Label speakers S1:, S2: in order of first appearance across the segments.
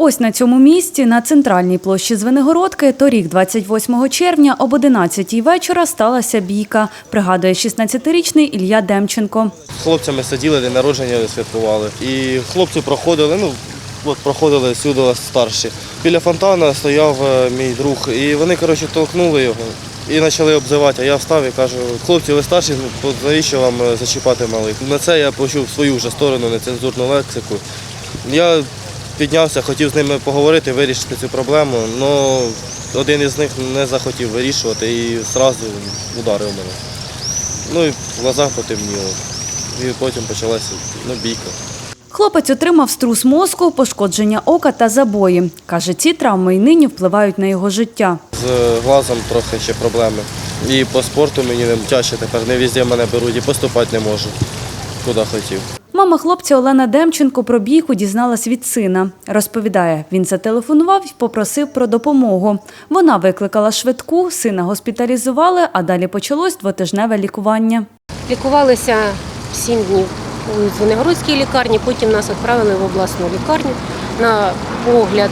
S1: Ось на цьому місці, на центральній площі Звенигородки, торік, 28 червня, об 11 вечора сталася бійка, пригадує 16-річний Ілля Демченко.
S2: З хлопцями сиділи, день народження святкували. І хлопці проходили, ну, от проходили сюди старші. Біля фонтана стояв е, мій друг, і вони, коротше, толкнули його і почали обзивати. А я встав і кажу, хлопці, ви старші, ну, навіщо вам е, зачіпати малих? На це я почув свою вже сторону, нецензурну лексику. Я піднявся, хотів з ними поговорити, вирішити цю проблему, але один із них не захотів вирішувати і одразу ударив мене. Ну і в глазах потемніло. І потім почалася ну, бійка.
S1: Хлопець отримав струс мозку, пошкодження ока та забої. Каже, ці травми й нині впливають на його життя.
S2: З глазом трохи ще проблеми. І по спорту мені не тяжче тепер, не везде мене беруть і поступати не можу, куди хотів.
S1: Мама хлопця Олена Демченко про бійку дізналась від сина. Розповідає, він зателефонував і попросив про допомогу. Вона викликала швидку, сина госпіталізували, а далі почалось двотижневе лікування.
S3: Лікувалися сім днів у Звенигородській лікарні, потім нас відправили в обласну лікарню на огляд.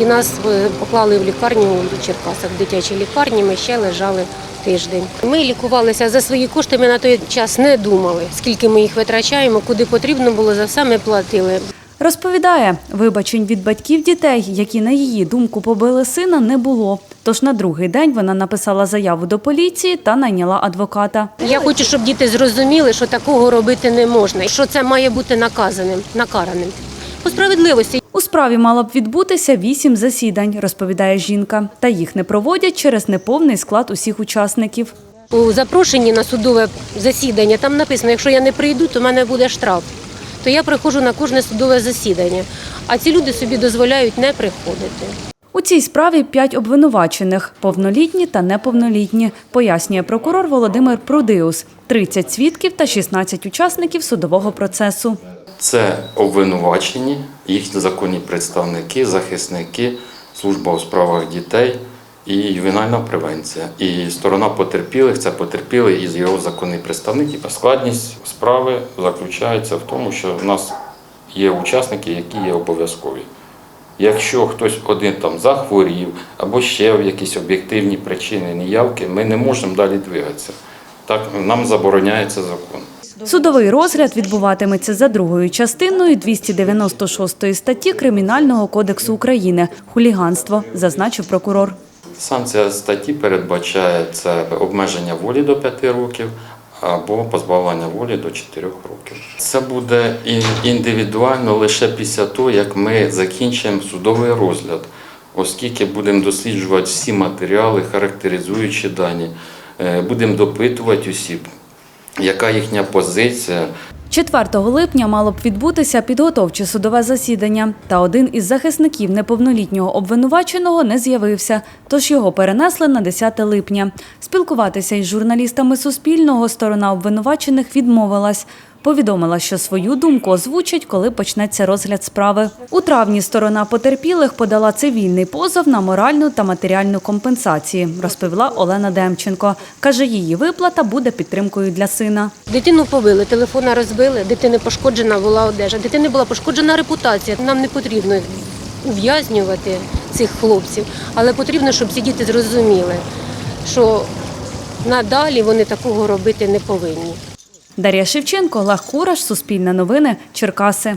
S3: І нас поклали в лікарню у Черкасах, в дитячій лікарні. Ми ще лежали тиждень. Ми лікувалися за свої кошти. Ми на той час не думали, скільки ми їх витрачаємо, куди потрібно було за все ми платили.
S1: Розповідає, вибачень від батьків дітей, які на її думку побили сина, не було. Тож на другий день вона написала заяву до поліції та найняла адвоката.
S3: Я хочу, щоб діти зрозуміли, що такого робити не можна, що це має бути наказаним, накараним. По справедливості.
S1: Справі мало б відбутися вісім засідань, розповідає жінка. Та їх не проводять через неповний склад усіх учасників.
S3: У запрошенні на судове засідання там написано, якщо я не прийду, то в мене буде штраф. То я приходжу на кожне судове засідання. А ці люди собі дозволяють не приходити.
S1: У цій справі п'ять обвинувачених – повнолітні та неповнолітні, пояснює прокурор Володимир Прудиус. 30 свідків та 16 учасників судового процесу.
S4: Це обвинувачені, їхні законні представники, захисники, служба у справах дітей і ювенальна превенція. І сторона потерпілих це потерпілий і його законний представник. Складність справи заключається в тому, що в нас є учасники, які є обов'язкові. Якщо хтось один там захворів або ще в якісь об'єктивні причини неявки, ми не можемо далі двигатися. Так нам забороняється закон.
S1: Судовий розгляд відбуватиметься за другою частиною 296 статті Кримінального кодексу України – хуліганство, зазначив прокурор.
S4: Санкція статті передбачає це обмеження волі до 5 років або позбавлення волі до 4 років. Це буде індивідуально лише після того, як ми закінчимо судовий розгляд, оскільки будемо досліджувати всі матеріали, характеризуючі дані, е, будемо допитувати осіб, яка їхня позиція.
S1: 4 липня мало б відбутися підготовче судове засідання, та один із захисників неповнолітнього обвинуваченого не з'явився, тож його перенесли на 10 липня. Спілкуватися із журналістами Суспільного сторона обвинувачених відмовилась. Повідомила, що свою думку озвучать, коли почнеться розгляд справи. У травні сторона потерпілих подала цивільний позов на моральну та матеріальну компенсації, розповіла Олена Демченко. Каже, її виплата буде підтримкою для сина.
S3: Дитину побили, телефона розбили, дитини пошкоджена була одежа, дитини була пошкоджена репутація. Нам не потрібно ув'язнювати цих хлопців, але потрібно, щоб ці діти зрозуміли, що надалі вони такого робити не повинні.
S1: Дар'я Шевченко, Лах Кураш, Суспільне новини, Черкаси.